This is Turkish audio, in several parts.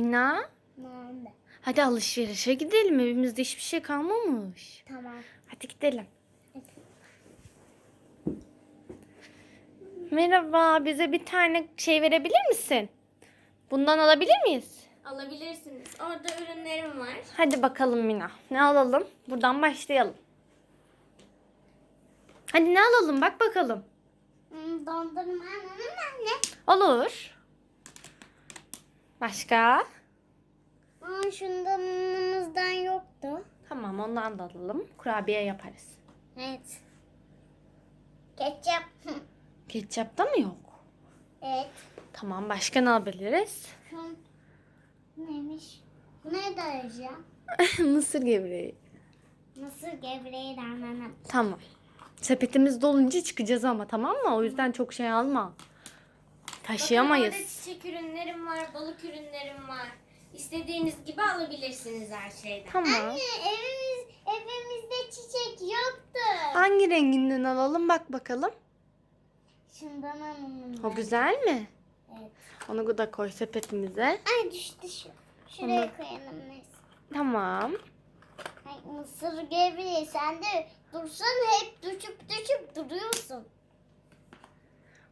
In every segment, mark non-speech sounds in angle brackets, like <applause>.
Mina, Nerede? hadi alışverişe gidelim. Evimizde hiçbir şey kalmamış. Tamam. Hadi gidelim. Merhaba, bize bir tane şey verebilir misin? Bundan alabilir miyiz? Alabilirsiniz. Orada ürünlerim var. Hadi bakalım Mina. Ne alalım? Buradan başlayalım. Hadi ne alalım? Bak bakalım. Hmm, dondurma anne. Olur. Başka? Aa, şundan yanımızdan yoktu. Tamam, ondan da alalım. Kurabiye yaparız. Evet. Ketçap. Ketçapta mı yok? evet. Tamam, başka ne alabiliriz? Şu neymiş? Ne derece? <laughs> Mısır gevreği. Mısır gevreği de anneannem. Tamam. Sepetimiz dolunca çıkacağız ama tamam mı? O yüzden çok şey alma. Taşıyamayız. Bakın orada çiçek ürünlerim var, balık ürünlerim var. İstediğiniz gibi alabilirsiniz her şeyden. Tamam. evimiz evimizde çiçek yoktu. Hangi renginden alalım bak bakalım. Şundan alalım. O güzel mi? Evet. Onu da koy sepetimize. Ay düştü şu. Şuraya Onu- koyalım neyse. Tamam. Ay mısır gevreği sen de dursan hep düşüp düşüp duruyorsun.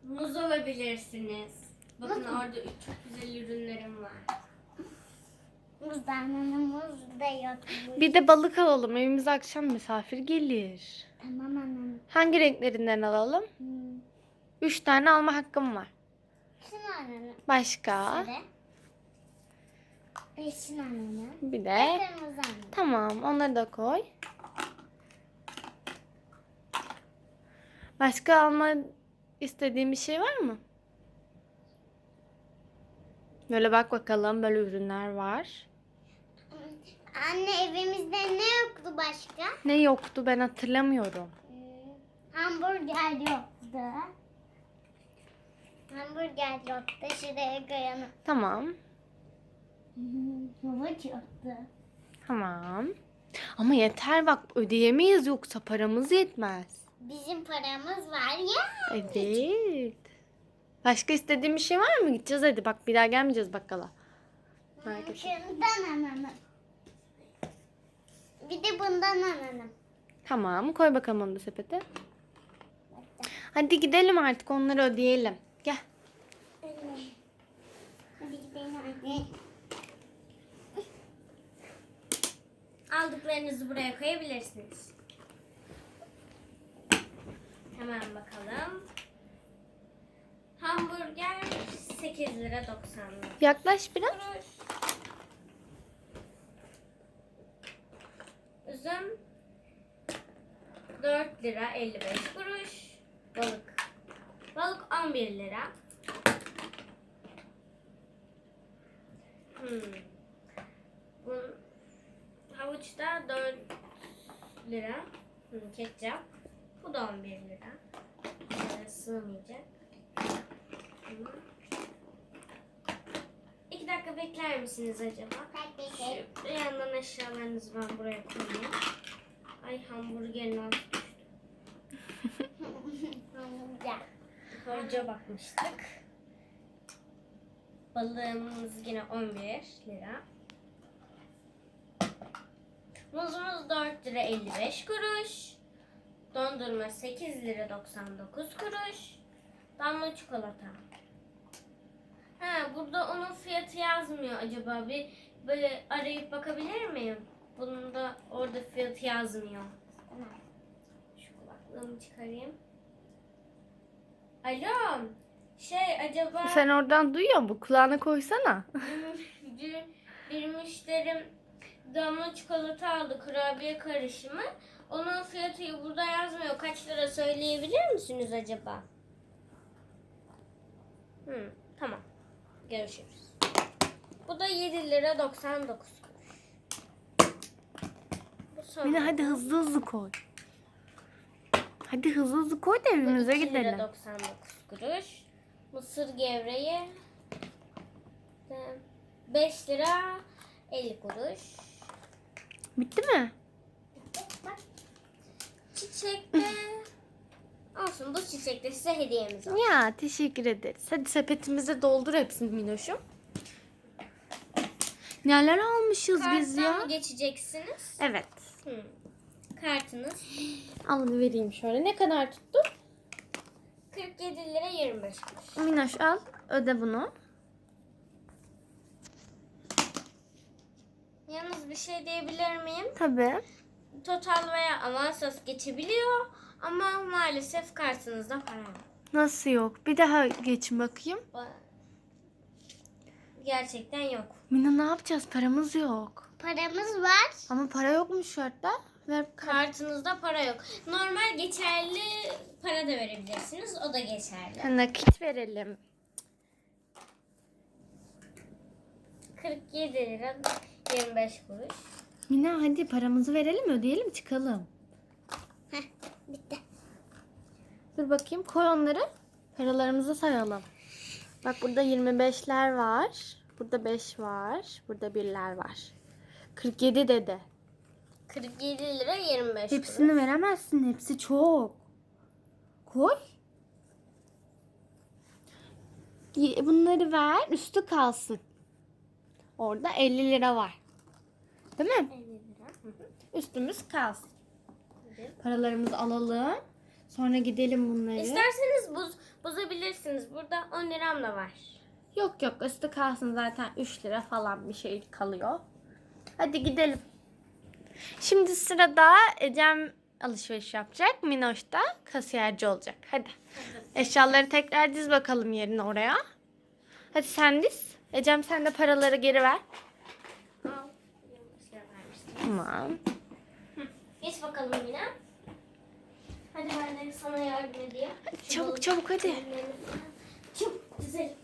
Muz alabilirsiniz. Bakın orada çok güzel ürünlerim var. Muzdan muz da yok. Bir de balık alalım. Evimize akşam misafir gelir. Tamam annem. Hangi renklerinden alalım? Hmm. Üç tane alma hakkım var. Şunu annem. Başka? Şöyle. Şunu annem. Bir de. Kırmızı. Tamam onları da koy. Başka alma istediğin bir şey var mı? Böyle bak bakalım böyle ürünler var. Anne evimizde ne yoktu başka? Ne yoktu ben hatırlamıyorum. Hmm, Hamburger yoktu. Hamburger yoktu. Şuraya koyalım. Tamam. Havuç yoktu. Tamam. Ama yeter bak ödeyemeyiz yoksa paramız yetmez. Bizim paramız var ya. Evet. Başka istediğin bir şey var mı? Gideceğiz hadi bak bir daha gelmeyeceğiz bakkala. Merak etme. Şundan ananım. Bir de bundan ananım. Tamam koy bakalım onu da sepete. Hadi gidelim artık onları ödeyelim. Gel. Hadi gidelim anne. Aldıklarınızı buraya koyabilirsiniz. Hemen bakalım. Hamburger 8 lira 90 lira. Yaklaş biraz. kuruş. Üzüm 4 lira 55 kuruş. Balık. Balık 11 lira. Hmm. Bu havuç da 4 lira. Hmm, ketçap. Bu da 11 lira. Ee, sığmayacak. İki dakika bekler misiniz acaba? Şu bir yandan eşyalarınızı ben buraya koyayım. Ay hamburgerin altı düştü. Hamburger. Harca bakmıştık. Balığımız yine 11 lira. Muzumuz 4 lira 55 kuruş. Dondurma 8 lira 99 kuruş. Damla çikolata. Ha burada onun fiyatı yazmıyor acaba. Bir böyle arayıp bakabilir miyim? Bunun da orada fiyatı yazmıyor. Tamam. Şu kulaklığımı çıkarayım. Alo. Şey acaba Sen oradan duyuyor musun? Kulağına koysana. bir, bir müşterim damla çikolata aldı kurabiye karışımı. Onun fiyatı burada yazmıyor. Kaç lira söyleyebilir misiniz acaba? Hı, tamam. Görüşürüz. Bu da 7 lira 99 kuruş. Mine hadi hızlı hızlı koy. Hadi hızlı hızlı koy da evimize 2 lira gidelim. 99 kuruş. Mısır gevreği 5 lira 50 kuruş. Bitti mi? Çiçekte olsun bu çiçekte size hediyemiz var. Ya teşekkür ederiz. Hadi sepetimize doldur hepsini Minoş'um. Neler almışız biz Karttan ya? mı geçeceksiniz? Evet. Hı. Kartınız Alın vereyim şöyle. Ne kadar tuttu? 47 lira 25 kuruş. Minoş al. Öde bunu. Yalnız bir şey diyebilir miyim? Tabii. Total veya avansız geçebiliyor ama maalesef kartınızda para yok. Nasıl yok? Bir daha geçin bakayım. Ba- Gerçekten yok. Mina ne yapacağız? Paramız yok. Paramız var. Ama para yokmuş şartta. Ver kart. Kartınızda para yok. Normal geçerli para da verebilirsiniz. O da geçerli. Nakit verelim. 47 lira 25 kuruş. Mina hadi paramızı verelim ödeyelim çıkalım. Heh, bitti. Dur bakayım koy onları. Paralarımızı sayalım. Bak burada 25'ler var. Burada 5 var. Burada 1'ler var. 47 dedi. 47 lira 25 Hepsini veremezsin. Hepsi çok. Koy. Bunları ver. Üstü kalsın. Orada 50 lira var. Değil mi? 50 lira. Hı hı. Üstümüz kalsın. Hadi. Paralarımızı alalım. Sonra gidelim bunları. İsterseniz buz, bozabilirsiniz. Burada 10 liram da var. Yok yok üstü kalsın zaten 3 lira falan bir şey kalıyor. Hadi gidelim. Şimdi sırada Ecem alışveriş yapacak. Minoş da kasiyerci olacak. Hadi. Eşyaları tekrar diz bakalım yerine oraya. Hadi sen diz. Ecem sen de paraları geri ver. Tamam. Geç bakalım yine. Hadi ben de sana yardım edeyim. Şu Çabuk balık çabuk hadi. Çabuk güzel.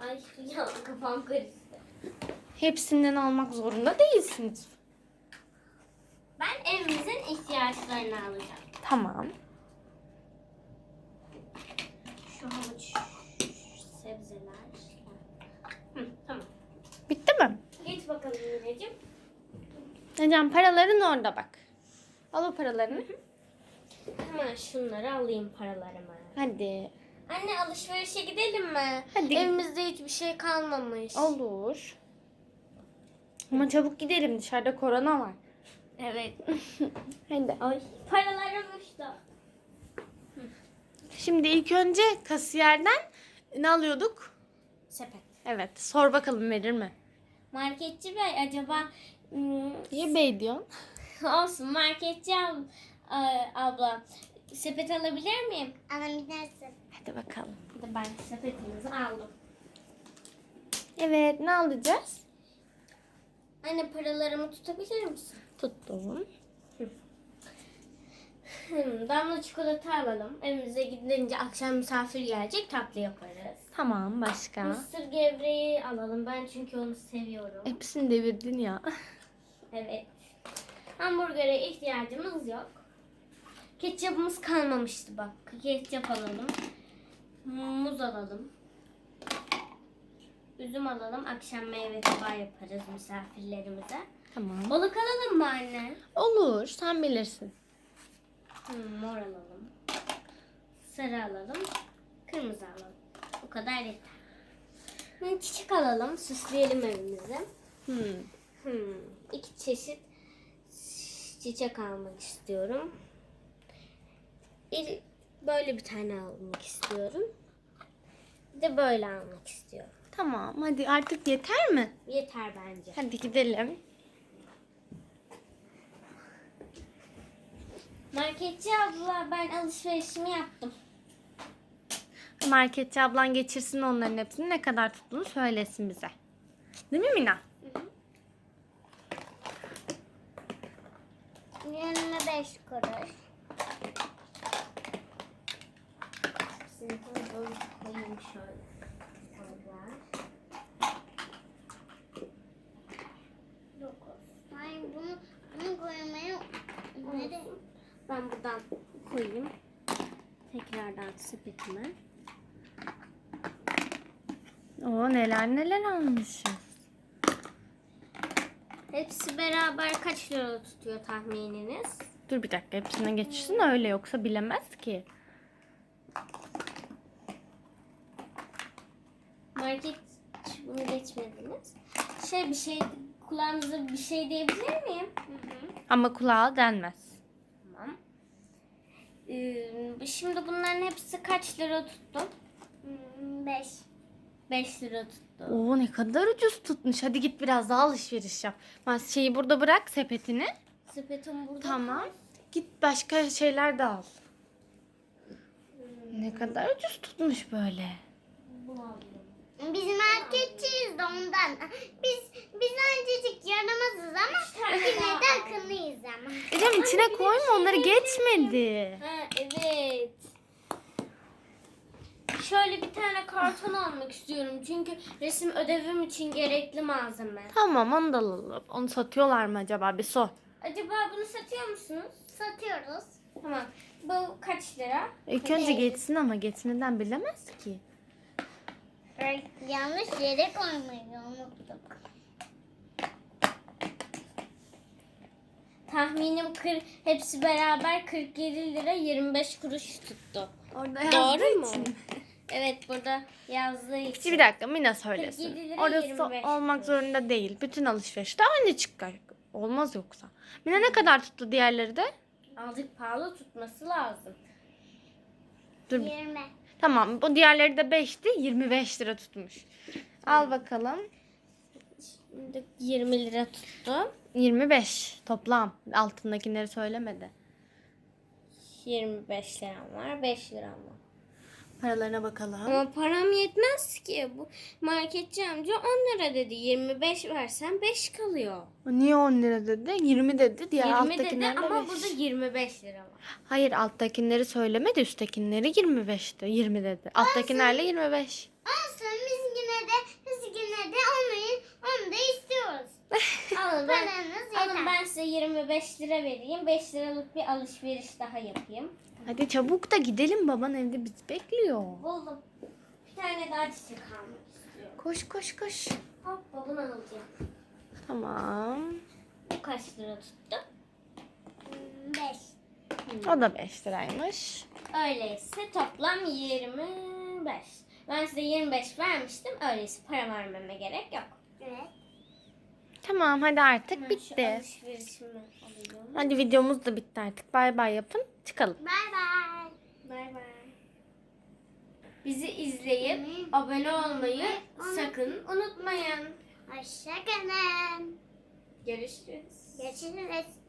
Ay ya kafam karıştı. Hepsinden almak zorunda değilsiniz. Ben evimizin ihtiyaçlarını alacağım. Tamam. Şu havuç, sebzeler. Hı, tamam. Bitti Geç bakalım Mineciğim. Ecem paraların orada bak. Al o paralarını. Hemen şunları alayım paralarımı. Hadi. Anne alışverişe gidelim mi? Hadi. Evimizde hiçbir şey kalmamış. Olur. Ama çabuk gidelim dışarıda korona var. Evet. <laughs> Hadi. Ay paralarım uçtu. Şimdi ilk önce kasiyerden ne alıyorduk? Sepet. Evet. Sor bakalım verir mi? Marketçi bey acaba hmm, Niye bey diyorsun? <laughs> olsun marketçi ab- abla sepet alabilir miyim? Alabilirsin. Hadi bakalım. Hadi ben sepetimizi aldım. Evet ne alacağız? Anne paralarımı tutabilir misin? Tuttum. Hmm, damla çikolata alalım. Evimize gidince akşam misafir gelecek tatlı yaparız. Tamam başka. Mısır gevreği alalım. Ben çünkü onu seviyorum. Hepsini devirdin ya. <laughs> Evet. Hamburgere ihtiyacımız yok. Ketçapımız kalmamıştı bak. Ketçap alalım. Muz alalım. Üzüm alalım. Akşam meyve tabağı yaparız misafirlerimize. tamam. Balık alalım mı anne? Olur sen bilirsin. Hmm, mor alalım. Sarı alalım. Kırmızı alalım. Bu kadar yeter. Hmm, çiçek alalım. Süsleyelim evimizi. Hmm. Hmm, iki çeşit çiçek almak istiyorum. Bir böyle bir tane almak istiyorum. Bir de böyle almak istiyorum. Tamam hadi artık yeter mi? Yeter bence. Hadi gidelim. Marketçi abla ben alışverişimi yaptım. Marketçi ablan geçirsin onların hepsini ne kadar tuttuğunu söylesin bize. Değil mi Mina? 25 kuruş. Hepsini böyle koyayım şöyle. Şöyle. Dokuz. Hayır bunu, bunu koymaya. Ben buradan koyayım. Tekrardan sepetime. Oo neler neler almışız. Hepsi beraber kaç lira tutuyor tahmininiz? Dur bir dakika hepsine geçirsin öyle yoksa bilemez ki. Market Bunu geçmediniz. Şey bir şey kulağınıza bir şey diyebilir miyim? Ama kulağa denmez. Tamam. Ee, şimdi bunların hepsi kaç lira tuttu? Hmm, Beş. 5 lira tuttu. Oo ne kadar ucuz tutmuş. Hadi git biraz daha alışveriş yap. Ben şeyi burada bırak sepetini. Sepetim burada. Tamam. Git başka şeyler de al. Ne kadar ucuz tutmuş böyle. Biz marketçiyiz de ondan. Biz biz öncecik yaramazız ama yine de akıllıyız ama. Ecem içine koyma onları geçmedi. Ha evet. Şöyle bir tane karton almak istiyorum. Çünkü resim ödevim için gerekli malzeme. Tamam onu da alalım. Onu satıyorlar mı acaba bir sor. Acaba bunu satıyor musunuz? Satıyoruz. Tamam. Bu kaç lira? İlk önce geçsin ama geçmeden bilemez ki. Yanlış yere koymayı unuttuk. Tahminim 40, hepsi beraber 47 lira 25 kuruş tuttu. Orada Doğru mu? Evet burada yazdığı için. Bir dakika Mina 47 söylesin. Orası 25 olmak zorunda değil. Bütün alışverişte aynı çıkar. Olmaz yoksa. Mina ne kadar tuttu diğerleri de? Azıcık pahalı tutması lazım. Dur. 20. Tamam bu diğerleri de 5'ti. 25 lira tutmuş. Al bakalım. Şimdi 20 lira tuttu. 25 toplam. Altındakileri söylemedi. 25 liram var, 5 liram var. Paralarına bakalım. Ama param yetmez ki. Bu marketçi amca 10 lira dedi. 25 versen 5 kalıyor. Niye 10 lira dedi? 20 dedi. Diğer 20 dedi ama beş. burada 25 lira var. Hayır alttakileri söylemedi. Üsttekileri 25'ti. 20 dedi. Alttakilerle 25. Olsun biz yine de biz yine de onu, onu da istiyoruz. Alın ben, Paranız alın yeter. ben size 25 lira vereyim. 5 liralık bir alışveriş daha yapayım. Hadi çabuk da gidelim. Baban evde bizi bekliyor. Buldum. Bir tane daha çiçek almak istiyorum. Koş koş koş. Hop bunu alacağım. Tamam. Bu kaç lira tuttu? 5. O da 5 liraymış. Öyleyse toplam 25. Ben size 25 vermiştim. Öyleyse para vermeme gerek yok. Evet. Tamam hadi artık Ben bitti. Hadi videomuz da bitti artık. Bay bay yapın. Çıkalım. Bay bay. Bay bay. Bizi izleyip abone olmayı sakın unutmayın. Hoşçakalın. Görüşürüz. Görüşürüz.